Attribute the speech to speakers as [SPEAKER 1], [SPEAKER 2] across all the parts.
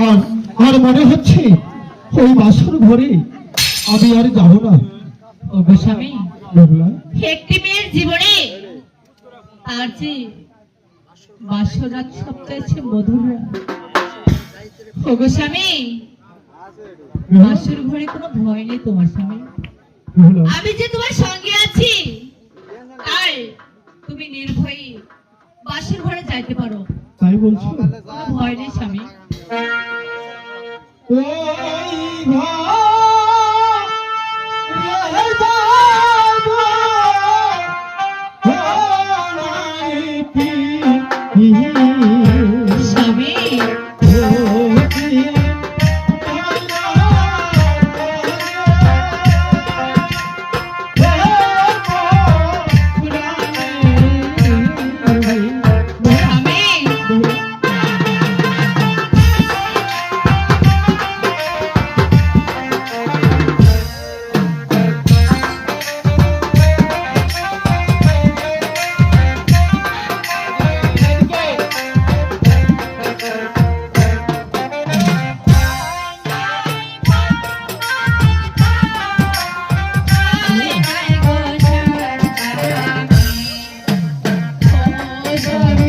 [SPEAKER 1] আর আর মনে হচ্ছে ওই বাসর ঘরে আমি আর যাব না।
[SPEAKER 2] স্বামী একটি মেয়ের জীবনে? তার যে বাসরাত সপ্তাহে আছে মধুর। ওগো স্বামী বাসর ঘরে কোনো ভয় নেই তোমার স্বামী। আমি যে তোমার সঙ্গে আছি তাই তুমি নির্ভয়ে। বাসর ঘরে যাইতে পারো।
[SPEAKER 1] তাই বলছো?
[SPEAKER 2] কোনো ভয় নেই স্বামী।
[SPEAKER 1] ওই Thank
[SPEAKER 2] you.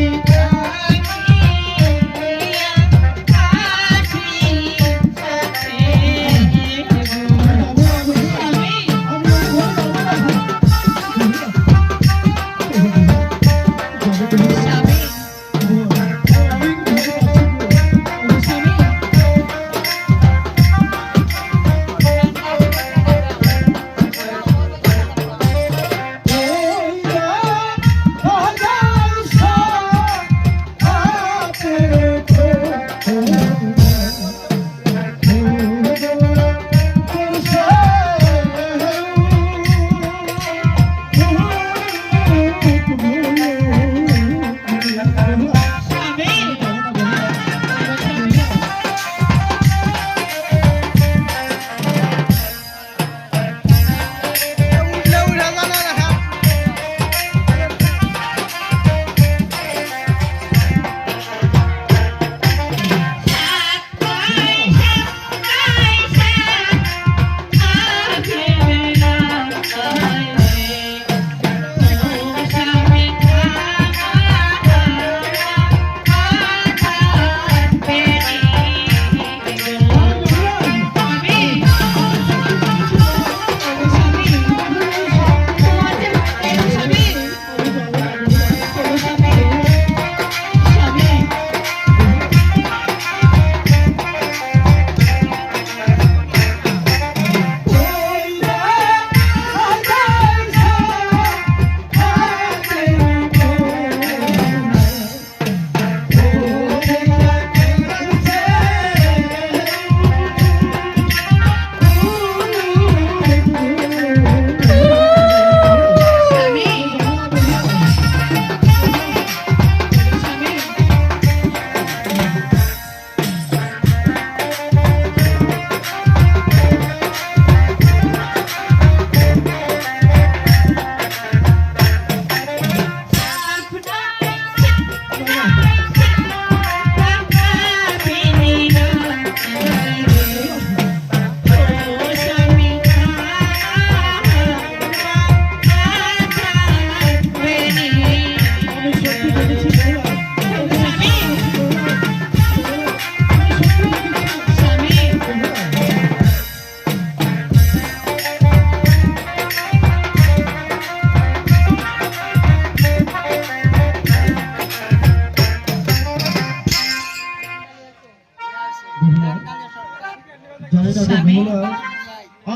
[SPEAKER 1] ভোলা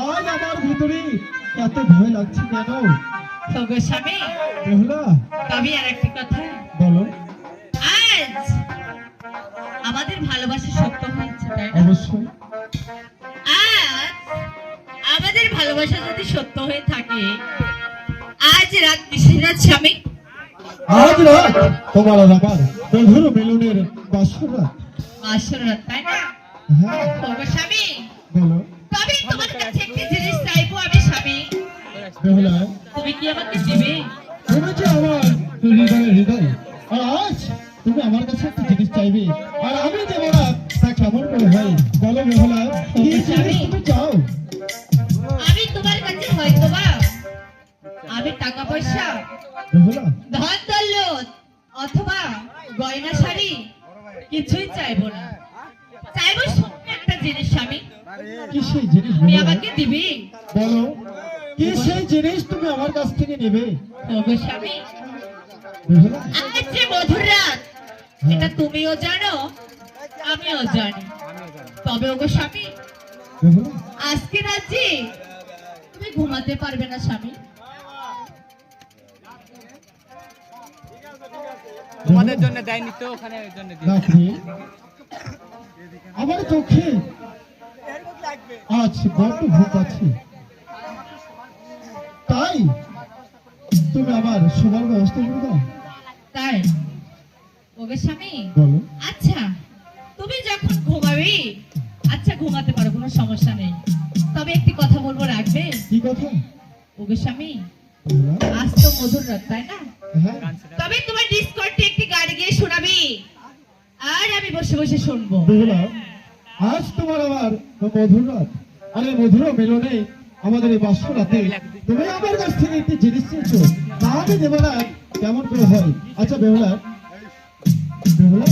[SPEAKER 1] আজ আমার ভিতরে এত ভয় লাগছে কেন?
[SPEAKER 2] ওগো
[SPEAKER 1] বেহুলা
[SPEAKER 2] তবে আর একটি কথা।
[SPEAKER 1] বলো।
[SPEAKER 2] আজ আমাদের ভালোবাসা সত্য হয়েছে তাই না?
[SPEAKER 1] অবশ্যই।
[SPEAKER 2] আজ আমাদের ভালোবাসা যদি সত্য হয়ে থাকে আজ রাত কিসের রাত স্বামী।
[SPEAKER 1] আজ রাত তোমার আমার বন্ধুর মিলনের বাসর রাত
[SPEAKER 2] তাই না?
[SPEAKER 1] হ্যাঁ
[SPEAKER 2] স্বামী।
[SPEAKER 1] বলো।
[SPEAKER 2] তবে তোমার কাছে একটি জিনিস চাইব আমি স্বামী। তুমি কি আমাকে দেবে?
[SPEAKER 1] তুমি যে আমার হৃদয়ের হৃদয়? আর আজ তুমি আমার কাছে একটা জিনিস চাইবে। আর আমি দেবো না তা কেমন করে করে হয়? বলো বেহুলা কি জিনিস তুমি চাও?
[SPEAKER 2] আমি তোমার কাছে হয়তো বা আমি টাকা পয়সা ধন দৌলত অথবা গয়না শাড়ি কিছুই চাইব না। চাইব একটা জিনিস স্বামী।
[SPEAKER 1] কি সেই জিনিস
[SPEAKER 2] তুমি আমাকে দিবি?
[SPEAKER 1] বলো। কি সেই জিনিস তুমি আমার কাছ থেকে নেবে?
[SPEAKER 2] স্বামী আজ যে মধুর রাত এটা তুমিও জানো আমিও জানি। তবে ওগো স্বামী আজকে রাত্রে তুমি ঘুমাতে পারবে না স্বামী।
[SPEAKER 3] তোমাদের জন্য দেয়নি তো ওখানে জন্য
[SPEAKER 1] আমার চোখে আজ বড্ড ভূত আছে। তাই তুমি আমার শোবার ব্যবস্থা করে দাও।
[SPEAKER 2] তাই? ওগো স্বামী আচ্ছা তুমি যখন ঘুমাবে আচ্ছা ঘুমাতে পারো কোনো সমস্যা নেই। তবে একটি কথা বলব রাখবে?
[SPEAKER 1] কি কথা?
[SPEAKER 2] ওগো স্বামী আজ তো মধুর রাত তাই না?
[SPEAKER 1] হ্যাঁ।
[SPEAKER 2] তবে তোমার ডিসকর্ডে একটি গাড়ি গিয়ে শোনাবি। আর আমি বসে বসে শুনব।
[SPEAKER 1] বুঝলাম আজ তোমার আমার মধুর রাত। আরে মধুর মিলনে আমাদের এই বাস্য রাতে তুমি আমার কাছ থেকে একটি জিনিস চেয়েছো। তাহলে আমি কেমন করে হয়? আচ্ছা বেহুলা। বেহুলা?